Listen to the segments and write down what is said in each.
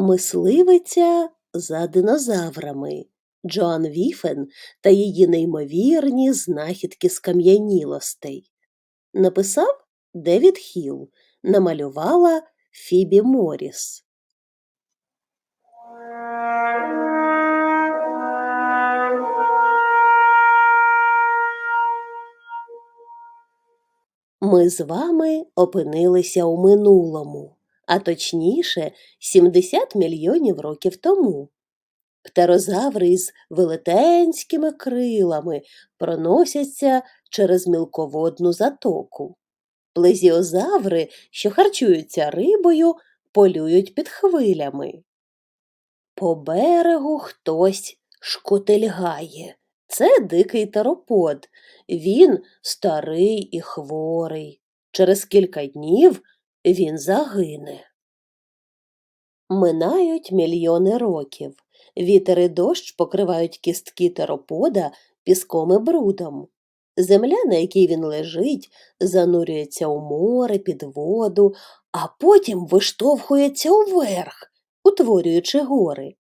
Мисливиця за динозаврами Джоан Віфен та її неймовірні знахідки скам'янілостей. Написав Девід Хіл, намалювала Фібі Моріс. Ми з вами опинилися у минулому, а точніше 70 мільйонів років тому. Птерозаври із велетенськими крилами проносяться через мілководну затоку. Плезіозаври, що харчуються рибою, полюють під хвилями. По берегу хтось шкотельгає. Це дикий теропод. Він старий і хворий. Через кілька днів він загине. Минають мільйони років. Вітер і дощ покривають кістки теропода піском і брудом. Земля, на якій він лежить, занурюється у море під воду, а потім виштовхується уверх, утворюючи гори.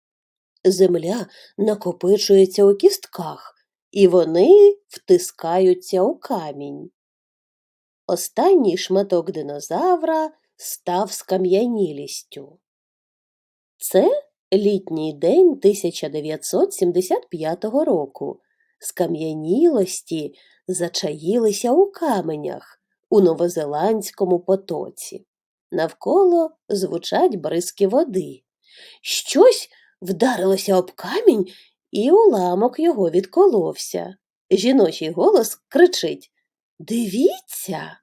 Земля накопичується у кістках, і вони втискаються у камінь. Останній шматок динозавра став скам'янілістю. Це літній день 1975 року. Скам'янілості зачаїлися у каменях у новозеландському потоці. Навколо звучать бризки води. Щось вдарилося об камінь, і уламок його відколовся. Жіночий голос кричить Дивіться.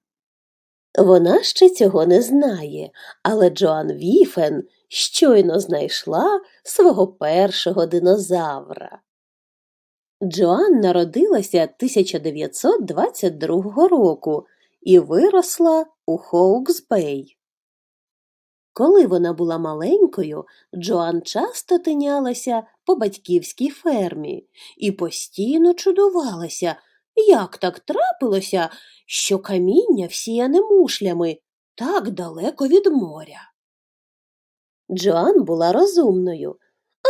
Вона ще цього не знає, але Джоан Віфен щойно знайшла свого першого динозавра. Джоан народилася 1922 року і виросла у Хоуксбей. Коли вона була маленькою, Джоан часто тинялася по батьківській фермі і постійно чудувалася, як так трапилося, що каміння всіяне мушлями так далеко від моря. Джоан була розумною,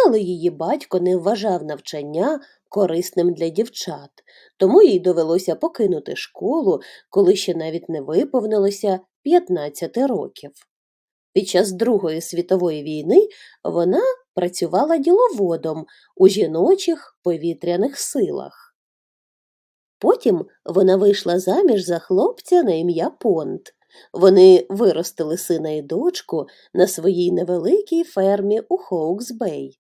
але її батько не вважав навчання корисним для дівчат, тому їй довелося покинути школу, коли ще навіть не виповнилося 15 років. Під час Другої світової війни вона працювала діловодом у жіночих повітряних силах. Потім вона вийшла заміж за хлопця на ім'я Понт. Вони виростили сина і дочку на своїй невеликій фермі у Хоуксбей.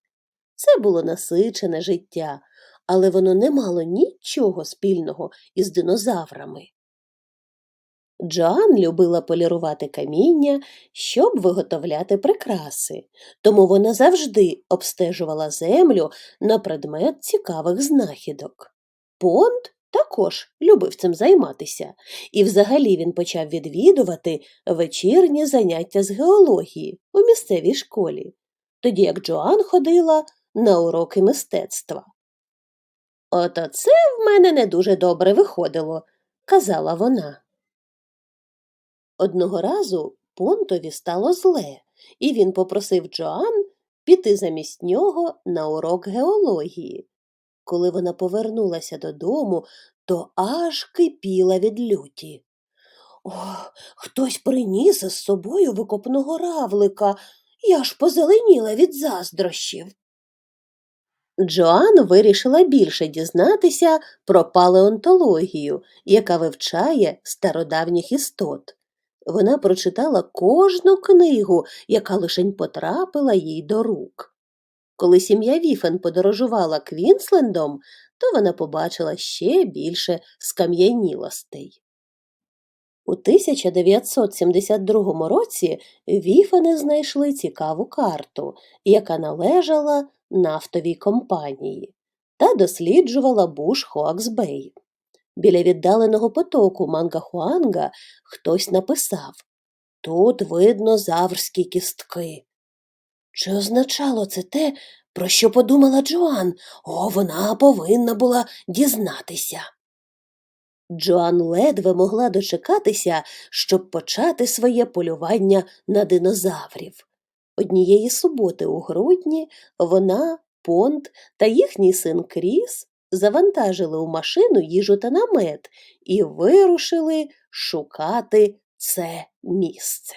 Це було насичене життя, але воно не мало нічого спільного із динозаврами. Джоан любила полірувати каміння, щоб виготовляти прикраси, тому вона завжди обстежувала землю на предмет цікавих знахідок. Понт також любив цим займатися, і взагалі він почав відвідувати вечірні заняття з геології у місцевій школі, тоді як Джоан ходила на уроки мистецтва. От оце в мене не дуже добре виходило, казала вона. Одного разу Понтові стало зле, і він попросив Джоан піти замість нього на урок геології. Коли вона повернулася додому, то аж кипіла від люті. О, хтось приніс із собою викопного равлика. Я ж позеленіла від заздрощів. Джоан вирішила більше дізнатися про палеонтологію, яка вивчає стародавніх істот. Вона прочитала кожну книгу, яка лишень потрапила їй до рук. Коли сім'я Віфен подорожувала Квінслендом, то вона побачила ще більше скам'янілостей. У 1972 році Віфени знайшли цікаву карту, яка належала нафтовій компанії, та досліджувала буш Хоаксбей. Біля віддаленого потоку Мангахуанга хтось написав Тут видно заврські кістки. Чи означало це те, про що подумала Джоан? О, вона повинна була дізнатися. Джоан ледве могла дочекатися, щоб почати своє полювання на динозаврів. Однієї суботи у грудні вона, Понт та їхній син Кріс завантажили у машину їжу та намет і вирушили шукати це місце.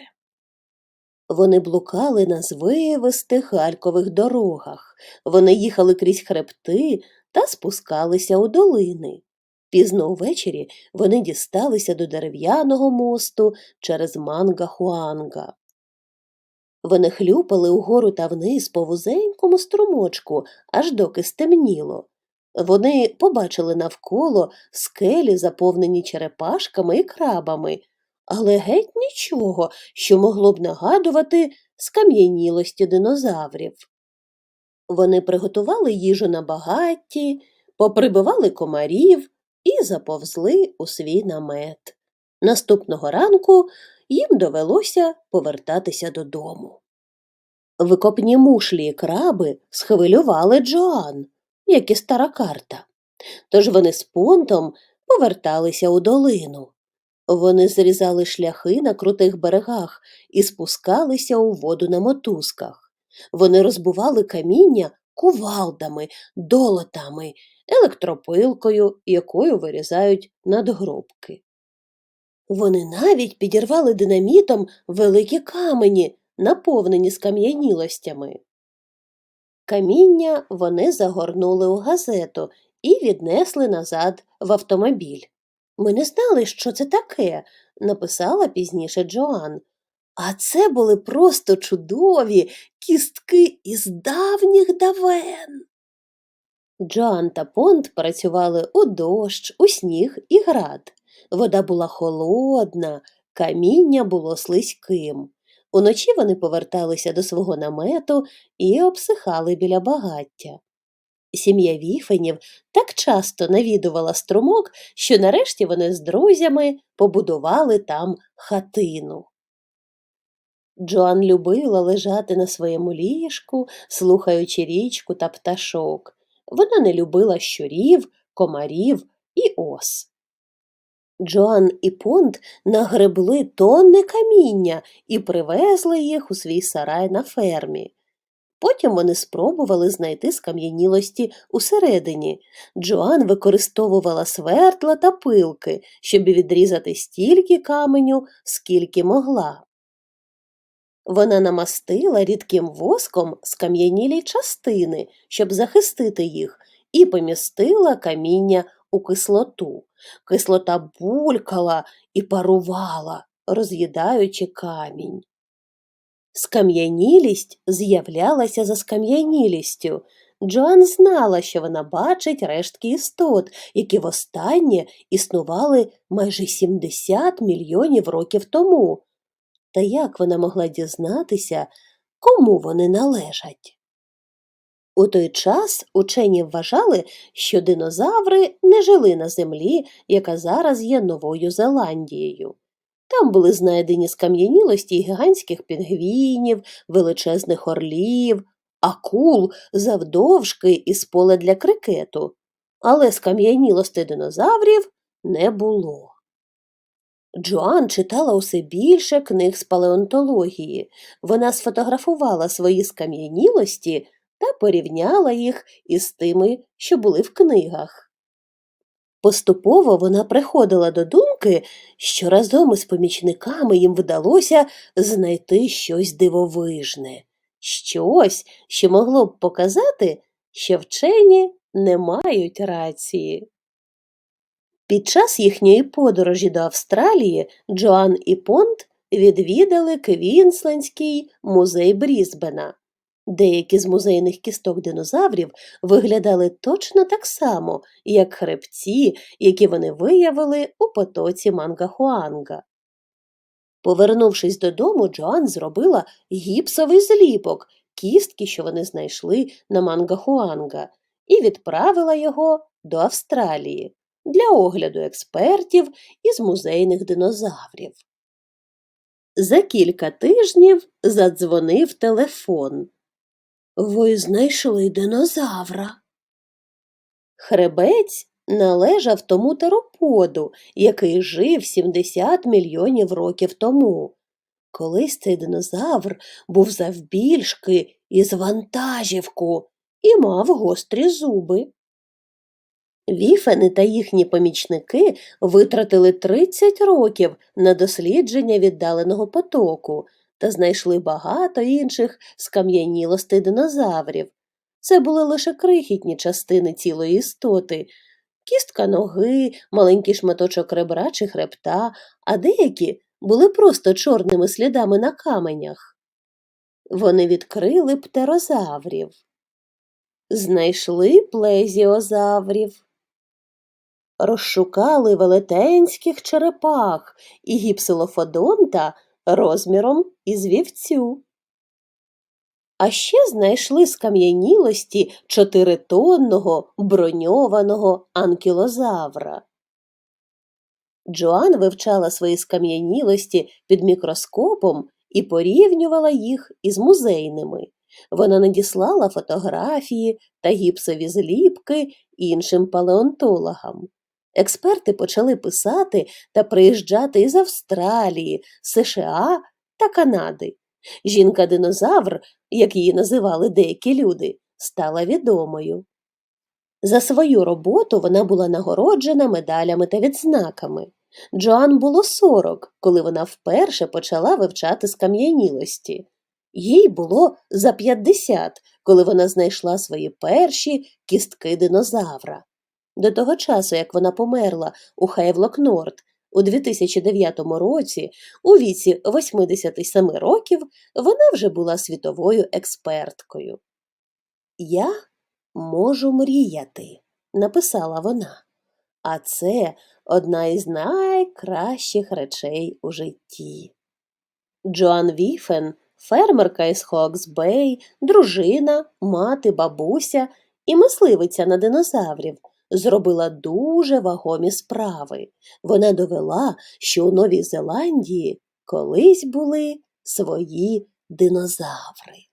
Вони блукали на звивистих галькових дорогах, вони їхали крізь хребти та спускалися у долини. Пізно увечері вони дісталися до дерев'яного мосту через Манга-Хуанга. Вони хлюпали угору та вниз по вузенькому струмочку, аж доки стемніло. Вони побачили навколо скелі, заповнені черепашками і крабами, але геть нічого, що могло б нагадувати скам'янілості динозаврів. Вони приготували їжу на багатті, поприбивали комарів і заповзли у свій намет. Наступного ранку їм довелося повертатися додому. Викопні мушлі і краби схвилювали Джоан, як і стара карта. Тож вони з понтом поверталися у долину. Вони зрізали шляхи на крутих берегах і спускалися у воду на мотузках. Вони розбували каміння кувалдами, долотами, електропилкою, якою вирізають надгробки. Вони навіть підірвали динамітом великі камені, наповнені скам'янілостями. Каміння вони загорнули у газету і віднесли назад в автомобіль. Ми не знали, що це таке, написала пізніше Джоан. А це були просто чудові кістки із давніх давен. Джоан та Понт працювали у дощ, у сніг і град. Вода була холодна, каміння було слизьким. Уночі вони поверталися до свого намету і обсихали біля багаття. Сім'я віфенів так часто навідувала струмок, що нарешті вони з друзями побудували там хатину. Джоан любила лежати на своєму ліжку, слухаючи річку та пташок. Вона не любила щурів, комарів і ос. Джоан і Понт нагребли тонни каміння і привезли їх у свій сарай на фермі. Потім вони спробували знайти скам'янілості усередині. Джоан використовувала свертла та пилки, щоб відрізати стільки каменю, скільки могла. Вона намастила рідким воском скам'янілі частини, щоб захистити їх, і помістила каміння у кислоту. Кислота булькала і парувала, роз'їдаючи камінь. Скам'янілість з'являлася за скам'янілістю. Джоан знала, що вона бачить рештки істот, які востаннє існували майже 70 мільйонів років тому. Та як вона могла дізнатися, кому вони належать? У той час учені вважали, що динозаври не жили на землі, яка зараз є Новою Зеландією. Там були знайдені скам'янілості гігантських пінгвінів, величезних орлів, акул завдовжки із поля для крикету, але скам'янілості динозаврів не було. Джоан читала усе більше книг з палеонтології. Вона сфотографувала свої скам'янілості та порівняла їх із тими, що були в книгах. Поступово вона приходила до думки, що разом із помічниками їм вдалося знайти щось дивовижне, щось, що могло б показати, що вчені не мають рації. Під час їхньої подорожі до Австралії Джоан і Понт відвідали Квінслендський музей Брізбена. Деякі з музейних кісток динозаврів виглядали точно так само, як хребці, які вони виявили у потоці Мангахуанга. Повернувшись додому, Джоан зробила гіпсовий зліпок кістки, що вони знайшли на Мангахуанга, і відправила його до Австралії для огляду експертів із музейних динозаврів. За кілька тижнів задзвонив телефон. Ви знайшли динозавра. Хребець належав тому тероподу, який жив 70 мільйонів років тому. Колись цей динозавр був завбільшки із вантажівку і мав гострі зуби. Віфени та їхні помічники витратили 30 років на дослідження віддаленого потоку та знайшли багато інших скам'янілостей динозаврів. Це були лише крихітні частини цілої істоти, кістка ноги, маленький шматочок ребра чи хребта, а деякі були просто чорними слідами на каменях. Вони відкрили птерозаврів, знайшли плезіозаврів, розшукали велетенських черепах і гіпсилофодонта розміром із вівцю. А ще знайшли скам'янілості чотиритонного броньованого анкілозавра. Джоан вивчала свої скам'янілості під мікроскопом і порівнювала їх із музейними. Вона надіслала фотографії та гіпсові зліпки іншим палеонтологам. Експерти почали писати та приїжджати із Австралії, США та Канади. Жінка-динозавр, як її називали деякі люди, стала відомою. За свою роботу вона була нагороджена медалями та відзнаками. Джоан було 40, коли вона вперше почала вивчати скам'янілості. Їй було за 50, коли вона знайшла свої перші кістки динозавра. До того часу, як вона померла у Хейвлок-Норд у 2009 році, у віці 87 років, вона вже була світовою експерткою. Я можу мріяти, написала вона, а це одна із найкращих речей у житті. Джоан Віфен, фермерка із Хоксбей, дружина, мати, бабуся і мисливиця на динозаврів, зробила дуже вагомі справи. Вона довела, що у Новій Зеландії колись були свої динозаври.